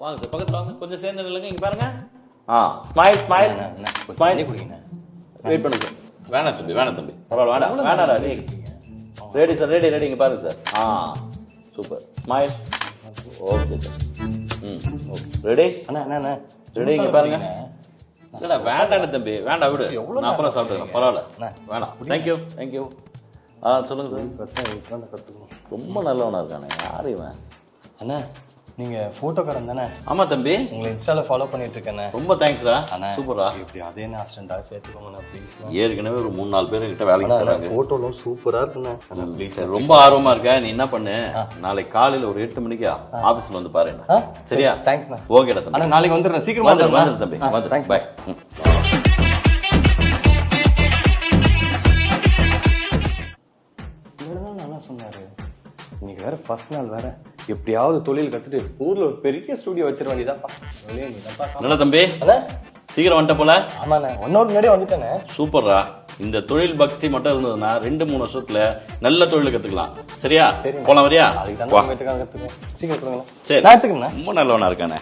வாங்க சார் பக்கத்துல வாங்க. கொஞ்சம் சேர்ந்து நில்லுங்க. இங்க பாருங்க. ஆ. ஸ்மைல் ஸ்மைல் ஸ்மைல் வெயிட் பண்ணுங்க சார். வேணாம் தம்பி வேணாம் தம்பி. பரவாயில்ல வேணாம். வேணாடா நீ ரெடி சார் ரெடி ரெடி இங்க பாருங்க சார் ஆ. சூப்பர் ஸ்மைல் ஓகே சார் ம் ஓகே ரெடி அண்ணா அண்ணா ரெடி இங்க பாருங்க. இல்லடா வேண்டாம் தம்பி. வேண்டாம் விடு. நான் அப்புறம் சாப்பிட்டுக்கிறேன். பரவாயில்ல. வேணாம். தேங்க்யூ தேங்க்யூ ஆ சொல்லுங்க சார் ரொம்ப நல்லவனா இருக்கானே. யார் இவன்? அண்ணா நீங்க போட்டோக்காரன் தானே? ஆமா தம்பி. உங்களை இன்ஸ்டால ஃபாலோ பண்ணிட்டு இருக்கேண்ணே ரொம்ப தேங்க்ஸ்டா அண்ணா சூப்பரா இப்படி அதே என்ன அசிஸ்டண்டா சேர்த்துக்கோங்கண்ணா ப்ளீஸ் ஏற்கனவே ஒரு மூணு நாலு பேர் கிட்ட வேலைக்கு செய்றாங்க போட்டோலாம் சூப்பரா இருக்குண்ணா. ப்ளீஸ் ரொம்ப ஆர்வமா இருக்க நீ என்ன பண்ணு? நாளைக்கு காலையில ஒரு எட்டு மணிக்கு ஆபீஸ்ல வந்து பாரு. சரியா? தேங்க்ஸ்ண்ணா ஓகேடா தம்பி. அண்ணா நாளைக்கு வந்துடுறேன். சீக்கிரமா வந்துடுறேன். தம்பி thanks. பாய் சொன்னாரு. இன்னைக்கு வேற ஃபர்ஸ்ட் நாள் வேற. எப்படியாவது தொழில் கத்துட்டு ஊர்ல ஒரு பெரிய ஸ்டுடியோ வச்சிட வேண்டியதாப்பா தம்பி? அண்ணா சீக்கிரம் வந்துட்ட போல? ஆமாண்ணே. ஒன் ஹவர் முன்னாடியே வந்துட்டேண்ணே. சூப்பர்ரா. இந்த தொழில் பக்தி மட்டும் இருந்ததுன்னா ரெண்டு மூணு வருஷத்துல நல்ல தொழில் கத்துக்கலாம். சரியா? சரிண்ணே. போலாம் வரியா? அதுக்கு தானே கத்துக்கேன் சீக்கிரம் சரி. நான் எடுத்துக்கண்ணா ரொம்ப நல்லவனா இருக்கானே.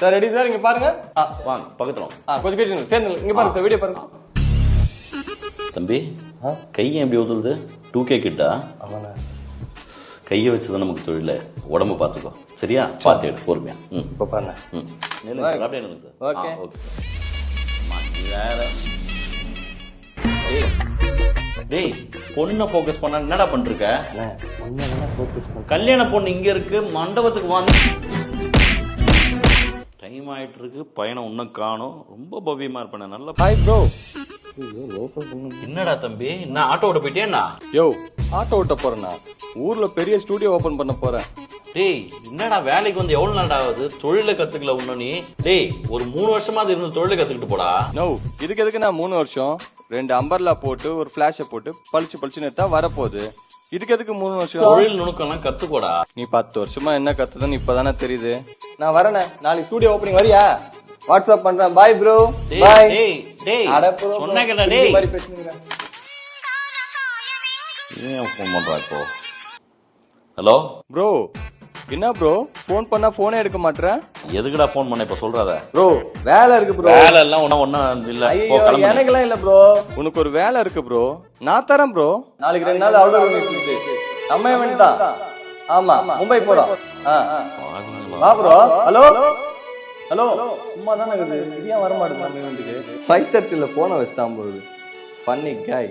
Sir ready sir? இங்க பாருங்க. வாங்க பக்கத்துல. ஆ கொஞ்சம் கேட்டு சேர்ந்து இங்க பாருங்க சார் வீடியோ பாருங்க. தம்பி? கையை எப்படி ஊதுறது டூ கே கிட்டா? ஆமாண்ணா. கையை வச்சுதான் நமக்கு தொழில உடம்பு பார்த்துக்கோ சரியா? பார்த்து எடு பொறுமையா. ம். இப்போ பாருங்க ம். நில்லுங்க அப்படியே நில்லுங்க சார். ஓகே. நீ வேற. டேய் பொண்ணை ஃபோக்கஸ் பண்ண என்னடா பண்ணிருக்க கல்யாண பொண்ணு இங்க இருக்கு மண்டபத்துக்கு வாங்க. டைம் ஆயிட்டு இருக்கு பையனை இன்னும் காணும். ரொம்ப பவ்யமா இருப்பேன் நல்ல ஹாய் ப்ரோ என்னடா தம்பி? என்ன ஆட்டோ ஓட்ட போயிட்டேன்னா யோ ஆட்டோ ஓட்ட போறேண்ணா ஊர்ல பெரிய ஸ்டுடியோ ஓபன் பண்ண போறேன். டேய் என்னடா வேலைக்கு வந்து எவ்வளவு நாள் ஆகுது? தொழில கத்துக்கல இன்னும் நீ. டேய் ஒரு மூணு வருஷமா இருந்து தொழில கத்துக்கிட்டு போடா. நோ இதுக்கு எதுக்கு நான் மூணு வருஷம்? ரெண்டு அம்பர்லா போட்டு ஒரு பிளாஷ போட்டு பளிச்சு பளிச்சுன்னு எடுத்தா வரப்போகுது. இதுக்கு எதுக்கு மூணு வருஷம்? தொழில் நுணுக்கம்லாம் கத்துக்கோடா. நீ பத்து வருஷமா என்ன கத்துதுன்னு இப்பதானே தெரியுது. நான் வரேனே. நாளைக்கு ஸ்டுடியோ ஓப்பனிங் வரியா? வாட்ஸ்அப் பண்றேன். பாய் ப்ரோ டேய் பாய் டேய் டேய். சொன்னா கேட்டா டேய். ஏன் ஃபோன் பண்றா இப்போ? ஹலோ ப்ரோ என்ன ப்ரோ ஃபோன் பண்ணா போனே எடுக்க மாட்டேற எதுக்குடா ஃபோன் பண்ண? இப்ப சொல்றாத. ப்ரோ வேலை இருக்கு ப்ரோ வேலை எல்லாம் ஒன்னும் ஒன்னும் இல்ல. போ கிளம்பு. எனக்கெல்லாம் இல்ல ப்ரோ உனக்கு ஒரு வேலை இருக்கு ப்ரோ நான் தரேன் ப்ரோ நாளைக்கு ரெண்டு நாள் அவுட் இருக்கு. நம்ம தான். ஆமா மும்பை போறோம்? வா ப்ரோ ஹலோ? ஹலோ? சும்மா தானே இருக்குது. இது ஏன் வர மாட்டேங்குது நம்ம event-க்கு ஃபைவ் தேர்ட்டியில் போனை வச்சுட்டான் போகுது பண்ணி காய்